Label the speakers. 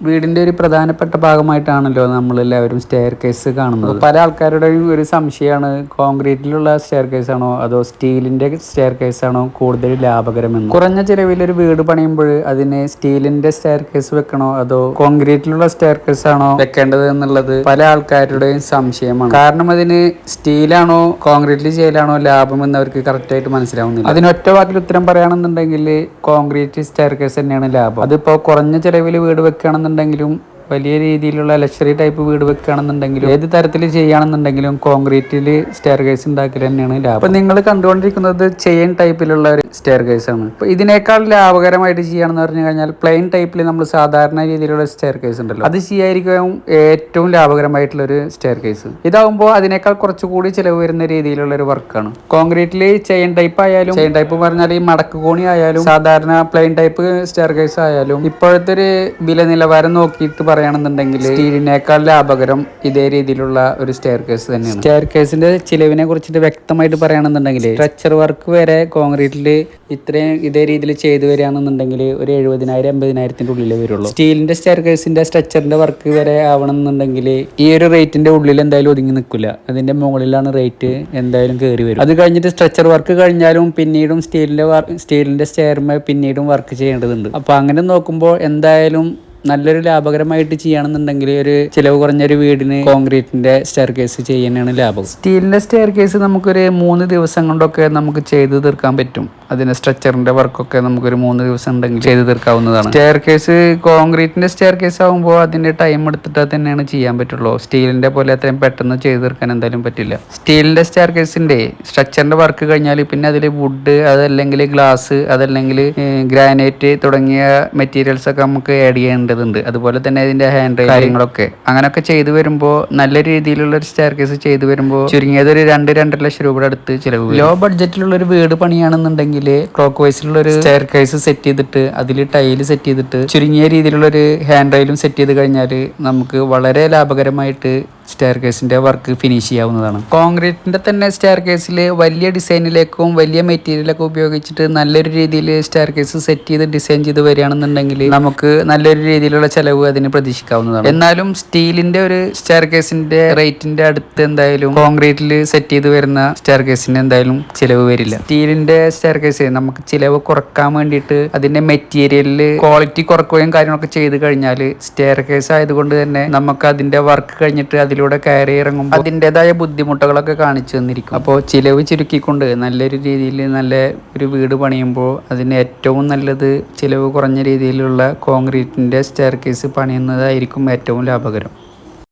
Speaker 1: വീടിന്റെ ഒരു പ്രധാനപ്പെട്ട ഭാഗമായിട്ടാണല്ലോ നമ്മൾ എല്ലാവരും സ്റ്റെയർ കേസ് കാണുന്നത് പല ആൾക്കാരുടെയും ഒരു സംശയമാണ് കോൺക്രീറ്റിലുള്ള സ്റ്റെയർ കേസ് ആണോ അതോ സ്റ്റീലിന്റെ സ്റ്റെയർ കേസ് ആണോ കൂടുതൽ ലാഭകരമെന്ന്? കുറഞ്ഞ ചിലവിൽ ഒരു വീട് പണിയുമ്പോൾ അതിന് സ്റ്റീലിന്റെ സ്റ്റെയർ കേസ് വെക്കണോ അതോ കോൺക്രീറ്റിലുള്ള സ്റ്റെയർ കേസ് ആണോ വെക്കേണ്ടത് എന്നുള്ളത് പല ആൾക്കാരുടെയും സംശയമാണ്. കാരണം അതിന് സ്റ്റീലാണോ കോൺക്രീറ്റിൽ ചെയ്യലാണോ ലാഭം എന്ന് അവർക്ക് കറക്റ്റ് ആയിട്ട് മനസ്സിലാവുന്നില്ല. അതിനൊറ്റ വാക്കിൽ ഉത്തരം പറയുകയാണെന്നുണ്ടെങ്കിൽ കോൺക്രീറ്റ് സ്റ്റെയർ കേസ് തന്നെയാണ് ലാഭം. അതിപ്പോ കുറഞ്ഞ ചിലവിൽ വീട് വെക്കുകയാണെന്നുണ്ടെങ്കിലും വലിയ രീതിയിലുള്ള ലക്ഷറി ടൈപ്പ് വീട് വെക്കുകയാണെന്നുണ്ടെങ്കിലും ഏത് തരത്തിൽ ചെയ്യുകയാണെന്നുണ്ടെങ്കിലും കോൺക്രീറ്റിൽ സ്റ്റെയർ കേസ് ഉണ്ടാക്കൽ തന്നെയാണ് ലാഭം. അപ്പൊ നിങ്ങൾ കണ്ടുകൊണ്ടിരിക്കുന്നത് ചെയിൻ ടൈപ്പിലുള്ള ഒരു സ്റ്റെയർ കേസ് ആണ്. അപ്പൊ ഇതിനേക്കാൾ ലാഭകരമായിട്ട് ചെയ്യുകയാണെന്ന് പറഞ്ഞു കഴിഞ്ഞാൽ പ്ലെയിൻ ടൈപ്പിൽ നമ്മൾ സാധാരണ രീതിയിലുള്ള സ്റ്റെയർ കേസ് ഉണ്ടല്ലോ. അത് ചെയ്യായിരിക്കും ഏറ്റവും ലാഭകരമായിട്ടുള്ള ഒരു സ്റ്റെയർ കേസ് ഇതാവുമ്പോൾ അതിനേക്കാൾ കുറച്ചുകൂടി ചിലവ് വരുന്ന രീതിയിലുള്ള ഒരു വർക്കാണ് കോൺക്രീറ്റിൽ ചെയിൻ ടൈപ്പ് ആയാലും ചെയിൻ ടൈപ്പ് പറഞ്ഞാൽ ഈ മടക്ക് കോണി ആയാലും സാധാരണ പ്ലെയിൻ ടൈപ്പ് സ്റ്റെയർ കേസ് ആയാലും ഇപ്പോഴത്തെ ഒരു വില നിലവാരം നോക്കിയിട്ട് പറയുകയാണെന്നുണ്ടെങ്കിൽ സ്റ്റീലിനേക്കാൾ ലാഭകരം ഇതേ രീതിയിലുള്ള ഒരു സ്റ്റെയർ കേസ് തന്നെയാണ്. സ്റ്റെയർ കേസിന്റെ ചിലവിനെ കുറിച്ചിട്ട് വ്യക്തമായിട്ട് പറയുകയാണെന്നുണ്ടെങ്കിൽ സ്ട്രക്ചർ വർക്ക് വരെ കോൺക്രീറ്റിൽ ഇത്രയും ഇതേ രീതിയിൽ ചെയ്തു വരികയാണെന്നുണ്ടെങ്കിൽ ഒരു എഴുപതിനായിരം എൺപതിനായിരത്തിന്റെ ഉള്ളിലേ വരുള്ളൂ. സ്റ്റീലിന്റെ സ്റ്റെയർ കേസിന്റെ സ്ട്രക്ചറിന്റെ വർക്ക് വരെ ആവണമെന്നുണ്ടെങ്കിൽ ഈ ഒരു റേറ്റിന്റെ ഉള്ളിൽ എന്തായാലും ഒതുങ്ങി നിൽക്കില്ല. അതിന്റെ മുകളിലാണ് റേറ്റ് എന്തായാലും കയറി വരും അത് കഴിഞ്ഞിട്ട് സ്ട്രക്ചർ വർക്ക് കഴിഞ്ഞാലും പിന്നീടും സ്റ്റീലിന്റെ സ്റ്റീലിന്റെ സ്റ്റെയർമേ പിന്നീടും വർക്ക് ചെയ്യേണ്ടതുണ്ട്. അപ്പൊ അങ്ങനെ നോക്കുമ്പോൾ എന്തായാലും നല്ലൊരു ലാഭകരമായിട്ട് ചെയ്യുകയാണെന്നുണ്ടെങ്കിൽ ഒരു ചിലവ് കുറഞ്ഞ ഒരു വീടിന് കോൺക്രീറ്റിന്റെ സ്റ്റെയർ കേസ് ചെയ്യാനാണ് ലാഭം. സ്റ്റീലിന്റെ സ്റ്റെയർ കേസ് നമുക്കൊരു മൂന്ന് ദിവസം കൊണ്ടൊക്കെ നമുക്ക് ചെയ്തു തീർക്കാൻ പറ്റും. അതിന് സ്ട്രക്ചറിന്റെ വർക്കൊക്കെ നമുക്കൊരു മൂന്ന് ദിവസം ഉണ്ടെങ്കിൽ ചെയ്ത് തീർക്കാവുന്നതാണ്. സ്റ്റെയർ കേസ് കോൺക്രീറ്റിന്റെ സ്റ്റെയർ കേസ് ആകുമ്പോൾ അതിന്റെ ടൈം എടുത്തിട്ട് തന്നെയാണ് ചെയ്യാൻ പറ്റുള്ളൂ. സ്റ്റീലിന്റെ പോലെ അത്രയും പെട്ടെന്ന് ചെയ്ത് തീർക്കാൻ എന്തായാലും പറ്റില്ല. സ്റ്റീലിന്റെ സ്റ്റെയർ കേസിന്റെ സ്ട്രക്ചറിന്റെ വർക്ക് കഴിഞ്ഞാൽ പിന്നെ അതിൽ വുഡ് അതല്ലെങ്കിൽ ഗ്ലാസ് അതല്ലെങ്കിൽ ഗ്രാനൈറ്റ് തുടങ്ങിയ മെറ്റീരിയൽസ് ഒക്കെ നമുക്ക് ആഡ് ചെയ്യേണ്ടതുണ്ട്. അതുപോലെ തന്നെ അതിന്റെ ഹാൻഡ് കാര്യങ്ങളൊക്കെ. അങ്ങനെയൊക്കെ ചെയ്തു വരുമ്പോൾ നല്ല രീതിയിലുള്ള ഒരു സ്റ്റെയർ കേസ് ചെയ്തു വരുമ്പോൾ ചുരുങ്ങിയത് ഒരു രണ്ട് രണ്ടര ലക്ഷം രൂപയുടെ അടുത്ത് ചിലവ് ലോ ബഡ്ജറ്റിലുള്ള ഒരു വീട് പണിയാണെന്നുണ്ടെങ്കിൽ ക്ലോക്ക് വൈസിലുള്ള ഒരു സ്റ്റെയർ കേസ് സെറ്റ് ചെയ്തിട്ട് അതിൽ ടൈൽ സെറ്റ് ചെയ്തിട്ട് ചുരുങ്ങിയ രീതിയിലുള്ള ഒരു ഹാൻഡ് റൈലും സെറ്റ് ചെയ്ത് കഴിഞ്ഞാൽ നമുക്ക് വളരെ ലാഭകരമായിട്ട് സ്റ്റെയർ കേസിന്റെ വർക്ക് ഫിനിഷ് ചെയ്യാവുന്നതാണ്. കോൺക്രീറ്റിന്റെ തന്നെ സ്റ്റെയർ കേസിൽ വലിയ ഡിസൈനിലേക്കും വലിയ മെറ്റീരിയലൊക്കെ ഉപയോഗിച്ചിട്ട് നല്ലൊരു രീതിയിൽ സ്റ്റെയർ കേസ് സെറ്റ് ചെയ്ത് ഡിസൈൻ ചെയ്ത് വരികയാണെന്നുണ്ടെങ്കിൽ നമുക്ക് നല്ലൊരു രീതിയിലുള്ള ചിലവ് അതിന് പ്രതീക്ഷിക്കാവുന്നതാണ്. എന്നാലും സ്റ്റീലിന്റെ ഒരു സ്റ്റെയർ കേസിന്റെ റേറ്റിന്റെ അടുത്ത് എന്തായാലും കോൺക്രീറ്റിൽ സെറ്റ് ചെയ്ത് വരുന്ന സ്റ്റെയർ കേസിന് എന്തായാലും ചിലവ് വരില്ല. സ്റ്റീലിന്റെ സ്റ്റെയർ കേസ് നമുക്ക് ചിലവ് കുറയ്ക്കാൻ വേണ്ടിയിട്ട് അതിന്റെ മെറ്റീരിയലിൽ ക്വാളിറ്റി കുറക്കുകയും കാര്യങ്ങളൊക്കെ ചെയ്ത് കഴിഞ്ഞാൽ സ്റ്റെയർ കേസ് ആയതുകൊണ്ട് തന്നെ നമുക്ക് അതിന്റെ വർക്ക് കഴിഞ്ഞിട്ട് അതിലൂടെ കയറി ഇറങ്ങുമ്പോൾ അതിന്റെതായ ബുദ്ധിമുട്ടുകളൊക്കെ കാണിച്ചു തന്നിരിക്കും. അപ്പോൾ ചിലവ് ചുരുക്കിക്കൊണ്ട് നല്ലൊരു രീതിയിൽ നല്ല ഒരു വീട് പണിയുമ്പോൾ അതിന് ഏറ്റവും നല്ലത് ചിലവ് കുറഞ്ഞ രീതിയിലുള്ള കോൺക്രീറ്റിന്റെ സ്റ്റെയർ കേസ് പണിയുന്നതായിരിക്കും ഏറ്റവും ലാഭകരം.